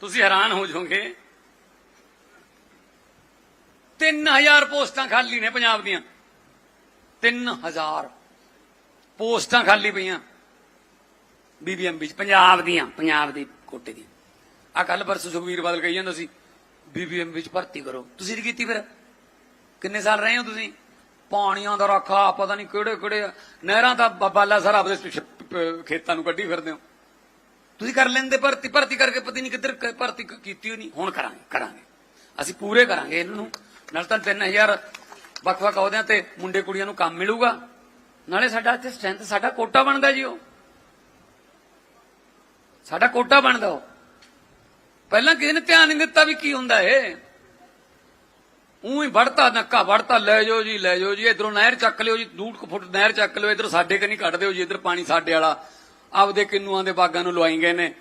ਤੁਸੀਂ ਹੈਰਾਨ ਹੋ ਜਾਓਗੇ। 3000 ਪੋਸਟਾਂ ਖਾਲੀ ਨੇ ਪੰਜਾਬ ਦੀਆਂ। 3000 ਪੋਸਟਾਂ ਖਾਲੀ ਪਈਆਂ। ਬੀਬੀਐਮ ਵਿੱਚ ਪੰਜਾਬ ਦੀਆਂ, ਪੰਜਾਬ ਦੀ ਕੋਟੇ ਦੀਆਂ ਆ ਕੱਲ ਪਰਸੋਂ ਸੁਖਵੀਰ ਬਾਦਲ ਕਹੀ ਜਾਂਦਾ ਸੀ ਬੀਬੀਐਮ ਵਿੱਚ ਭਰਤੀ ਕਰੋ। ਤੁਸੀਂ ਨਹੀਂ ਕੀਤੀ ਫਿਰ? ਕਿੰਨੇ ਸਾਲ ਰਹੇ ਹੋ ਤੁਸੀਂ? ਪਾਣੀਆਂ ਦਾ ਰੱਖਾ ਪਤਾ ਨਹੀਂ ਕਿਹੜੇ ਕਿਹੜੇ ਨਹਿਰਾਂ ਦਾ ਬ- ਬਾਲਾ ਸਾਰਾ ਆਪਦੇ ਖੇਤਾਂ ਨੂੰ ਕੱਢੀ ਫਿਰਦੇ ਹੋ। ਤੁਸੀਂ ਕਰ ਲੈਂਦੇ ਭਰਤੀ ਭਰਤੀ ਕਰਕੇ ਪਤਾ ਨਹੀਂ ਕਿੱਧਰ ਭਰਤੀ ਕੀਤੀ ਨਹੀਂ ਹੁਣ ਕਰਾਂਗੇ ਕਰਾਂਗੇ। ਅਸੀਂ ਪੂਰੇ ਕਰਾਂਗੇ ਇਹਨਾਂ ਨੂੰ। ਨਾਲ ਤਾਂ 3000 ਵੱਖ-ਵੱਖ ਅਹੁਦਿਆਂ ਤੇ ਮੁੰਡੇ ਕੁੜੀਆਂ ਨੂੰ ਕੰਮ ਮਿਲੂਗਾ। ਨਾਲੇ ਸਾਡਾ ਇੱਥੇ ਸਟਰੈਂਥ ਸਾਡਾ ਕੋਟਾ ਬਣਦਾ ਜੀ ਉਹ। ਸਾਡਾ ਕੋਟਾ ਬਣਦਾ ਉਹ। ਪਹਿਲਾਂ ਕਿਸੇ ਨੇ ਧਿਆਨ ਨਹੀਂ ਦਿੱਤਾ ਵੀ ਕੀ ਹੁੰਦਾ ਏ ਉਹੀ ਵੜਤਾ ਨੱਕਾ, ਵੜਤਾ, ਲੈ ਜਾਓ ਜੀ, ਲੈ ਜਾਓ ਜੀ, ਇਧਰੋਂ ਨਹਿਰ ਚੱਕ ਲਿਓ ਜੀ ਦੂੜ ਫੁੱਟ ਨਹਿਰ ਚੱਕ ਲਿਓ, ਇਧਰ ਸਾਡੇ ਕਨੀ ਕੱਢ ਦਿਓ ਜੀ, ਇਧਰ ਪਾਣੀ ਸਾਡੇ ਵਾਲਾ। ਆਪਦੇ ਕਿੰਨੂਆਂ ਦੇ ਬਾਗਾਂ ਨੂੰ ਲਵਾਈ ਗਏ ਨੇ?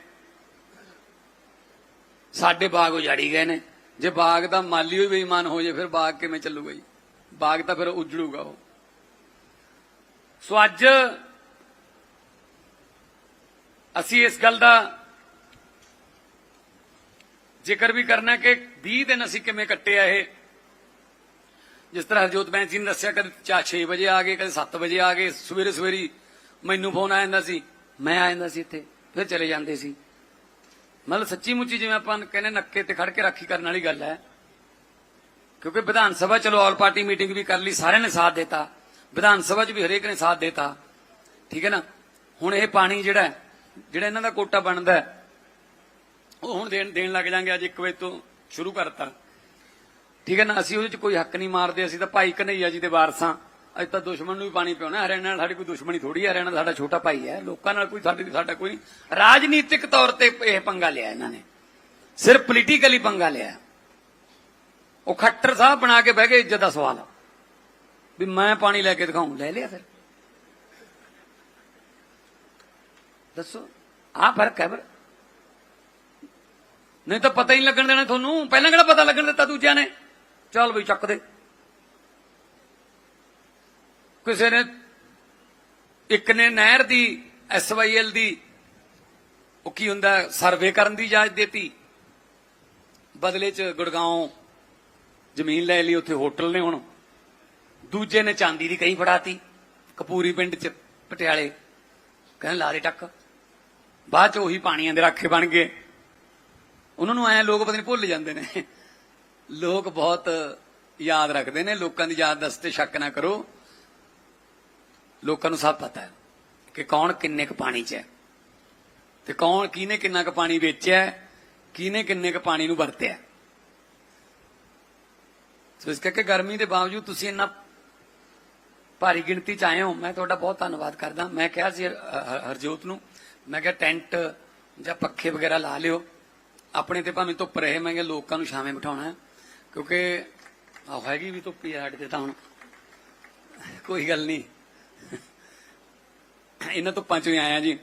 ਸਾਡੇ ਬਾਗ ਉਜਾੜੀ ਗਏ ਨੇ। ਜੇ ਬਾਗ ਦਾ ਮਾਲੀ ਹੋਈ ਬੇਈਮਾਨ ਹੋ ਜੇ, ਫਿਰ ਬਾਗ ਕਿਵੇਂ ਚੱਲੂਗਾ ਜੀ? ਬਾਗ ਤਾਂ ਫਿਰ ਉਜੜੂਗਾ ਉਹ। ਸੋ ਅੱਜ ਅਸੀਂ ਇਸ ਗੱਲ ਦਾ ਜ਼ਿਕਰ ਵੀ ਕਰਨਾ ਕਿ 20 ਦਿਨ ਅਸੀਂ ਕਿਵੇਂ ਕੱਟਿਆ ਇਹ। ਜਿਸ ਤਰ੍ਹਾਂ ਹਰਜੋਤ ਬੈਂਸ ਜੀ ਨੇ ਦੱਸਿਆ, ਕਦੇ ਚਾ 6 ਵਜੇ ਆ ਗਏ, ਕਦੇ 7 ਵਜੇ ਆ ਗਏ। ਸਵੇਰੇ ਸਵੇਰੀ ਮੈਨੂੰ ਫੋਨ ਆ ਜਾਂਦਾ ਸੀ ਮੈਂ ਆ ਜਾਂਦਾ ਸੀ ਇੱਥੇ, ਫਿਰ ਚਲੇ ਜਾਂਦੇ ਸੀ। ਮਤਲਬ ਸੱਚੀ ਮੁੱਚੀ ਜਿਵੇਂ ਆਪਾਂ ਕਹਿੰਦੇ ਨੱਕੇ ਤੇ ਖੜ ਕੇ ਰਾਖੀ ਕਰਨ ਵਾਲੀ ਗੱਲ ਹੈ। ਕਿਉਂਕਿ ਵਿਧਾਨ ਸਭਾ ਚਲੋ ਆਲ ਪਾਰਟੀ ਮੀਟਿੰਗ ਵੀ ਕਰ ਲਈ, ਸਾਰਿਆਂ ਨੇ ਸਾਥ ਦਿੱਤਾ। ਵਿਧਾਨ ਸਭਾ 'ਚ ਵੀ ਹਰੇਕ ਨੇ ਸਾਥ ਦਿੱਤਾ। ਠੀਕ ਹੈ ਨਾ? ਹੁਣ ਇਹ ਪਾਣੀ ਜਿਹੜਾ ਜਿਹੜਾ ਇਹਨਾਂ ਦਾ ਕੋਟਾ ਬਣਦਾ ਉਹ ਹੁਣ ਦੇਣ ਦੇਣ ਲੱਗ ਜਾਾਂਗੇ ਅੱਜ 1 ਵਜੇ ਤੋਂ ਸ਼ੁਰੂ ਕਰਤਾ। ਠੀਕ ਹੈ ਨਾ? ਅਸੀਂ ਉਹਦੇ 'ਚ ਕੋਈ ਹੱਕ ਨਹੀਂ ਮਾਰਦੇ, ਅਸੀਂ ਤਾਂ ਭਾਈ ਕਨਈਆ ਜੀ ਦੇ ਵਾਰਸਾਂ। ਅੱਜ ਤਾਂ ਦੁਸ਼ਮਣ ਨੂੰ ਵੀ ਪਾਣੀ ਪਿਉਣਾ ਹਰਿਆਣਾ ਨਾਲ ਸਾਡੀ ਕੋਈ ਦੁਸ਼ਮਣੀ ਥੋੜੀ ਹੈ, ਹਰਿਆਣਾ ਸਾਡਾ ਛੋਟਾ ਭਾਈ ਹੈ। ਲੋਕਾਂ ਨਾਲ ਕੋਈ ਸਾਡੀ ਸਾਡਾ ਕੋਈ ਰਾਜਨੀਤਿਕ ਤੌਰ ਤੇ ਇਹ ਪੰਗਾ ਲਿਆ ਇਹਨਾਂ ਨੇ। ਸਿਰਫ ਪੋਲੀਟੀਕਲੀ ਪੰਗਾ ਲਿਆ। ਉਹ ਖੱਟਰ ਸਾਹਿਬ ਬਣਾ ਕੇ ਬਹਿ ਗਏ ਇੱਜ਼ਤ ਦਾ ਸਵਾਲ। ਵੀ ਮੈਂ ਪਾਣੀ ਲੈ ਕੇ ਦਿਖਾਉਂ, ਲੈ ਲਿਆ ਫਿਰ। ਦੱਸੋ, ਆਹ ਫ਼ਰਕ ਹੈ ਫਿਰ। ਨਹੀਂ ਤਾਂ ਪਤਾ ਹੀ ਨਹੀਂ ਲੱਗਣ ਦੇਣਾ ਤੁਹਾਨੂੰ। ਪਹਿਲਾਂ ਕਿਹੜਾ ਪਤਾ ਲੱਗਣ ਦਿੱਤਾ ਦੂਜਿਆਂ ਨੇ? ਚੱਲ ਬਈ ਚੱਕ ਦੇ। ਕਿਸੇ ਨੇ, ਇੱਕ ਨੇ ਨਹਿਰ ਦੀ ਐਸਵਾਈਐਲ ਦੀ, ਉਹ ਕੀ ਹੁੰਦਾ, ਸਰਵੇ ਕਰਨ ਦੀ ਇਜਾਜ਼ਤ ਦਿੱਤੀ। ਬਦਲੇ ਚ ਗੁੜਗਾਉਂ ਜ਼ਮੀਨ ਲੈ ਲਈ, ਉੱਥੇ ਹੋਟਲ ਨੇ ਹੁਣ। ਦੂਜੇ ਨੇ ਚਾਂਦੀ ਦੀ ਕਹੀਂ ਫੜਾਤੀ, ਕਪੂਰੀ ਪਿੰਡ ਚ, ਪਟਿਆਲੇ। ਕਹਿੰਦੇ ਲਾਰੇ ਟੱਕ। ਬਾਅਦ ਚ ਉਹੀ ਪਾਣੀਆਂ ਦੇ ਰਾਖੇ ਬਣ ਗਏ। ਉਹਨਾਂ ਨੂੰ ਐ ਲੋਕ ਪਤਾ ਨਹੀਂ ਭੁੱਲ ਜਾਂਦੇ ਨੇ। ਲੋਕ ਬਹੁਤ ਯਾਦ ਰੱਖਦੇ ਨੇ, ਲੋਕਾਂ ਦੀ ਯਾਦ ਦਸਤੇ ਸ਼ੱਕ ਨਾ ਕਰੋ। ਲੋਕਾਂ ਨੂੰ ਸਭ ਪਤਾ ਹੈ ਕਿ ਕੌਣ ਕਿੰਨੇ ਕ ਪਾਣੀ 'ਚ ਹੈ ਤੇ ਕੌਣ ਕਿਹਨੇ ਕਿੰਨਾ ਕ ਪਾਣੀ ਵੇਚਿਆ ਕਿਹਨੇ ਕਿੰਨੇ ਕ ਪਾਣੀ ਨੂੰ ਵਰਤਿਆ ਸੋ ਇਸ ਕਰਕੇ ਗਰਮੀ ਦੇ ਬਾਵਜੂਦ ਤੁਸੀਂ ਇੰਨਾ ਭਾਰੀ ਗਿਣਤੀ ਚ ਆਏ ਹੋ, ਮੈਂ ਤੁਹਾਡਾ ਬਹੁਤ ਧੰਨਵਾਦ ਕਰਦਾ। ਮੈਂ ਕਿਹਾ ਸੀ ਹਰਜੋਤ ਨੂੰ, ਮੈਂ ਕਿਹਾ ਟੈਂਟ ਜਾਂ ਪੱਖੇ ਵਗੈਰਾ ਲਾ ਲਿਓ। ਆਪਣੇ ਤੇ ਭਾਵੇਂ ਧੁੱਪ ਰਹੇ, ਮੈਂ ਕਿਹਾ ਲੋਕਾਂ ਨੂੰ ਛਾਵੇਂ ਬਿਠਾਉਣਾ ਕਿਉਂਕਿ ਆ ਹੈਗੀ ਵੀ ਧੁੱਪੀ ਆ ਸਾਡੇ ਤੇ ਤਾਂ ਹੁਣ। ਕੋਈ ਗੱਲ ਨਹੀਂ। ਇਹਨਾਂ ਧੁੱਪਾਂ ਚੋਂ ਹੀ ਆਇਆ ਜੀ।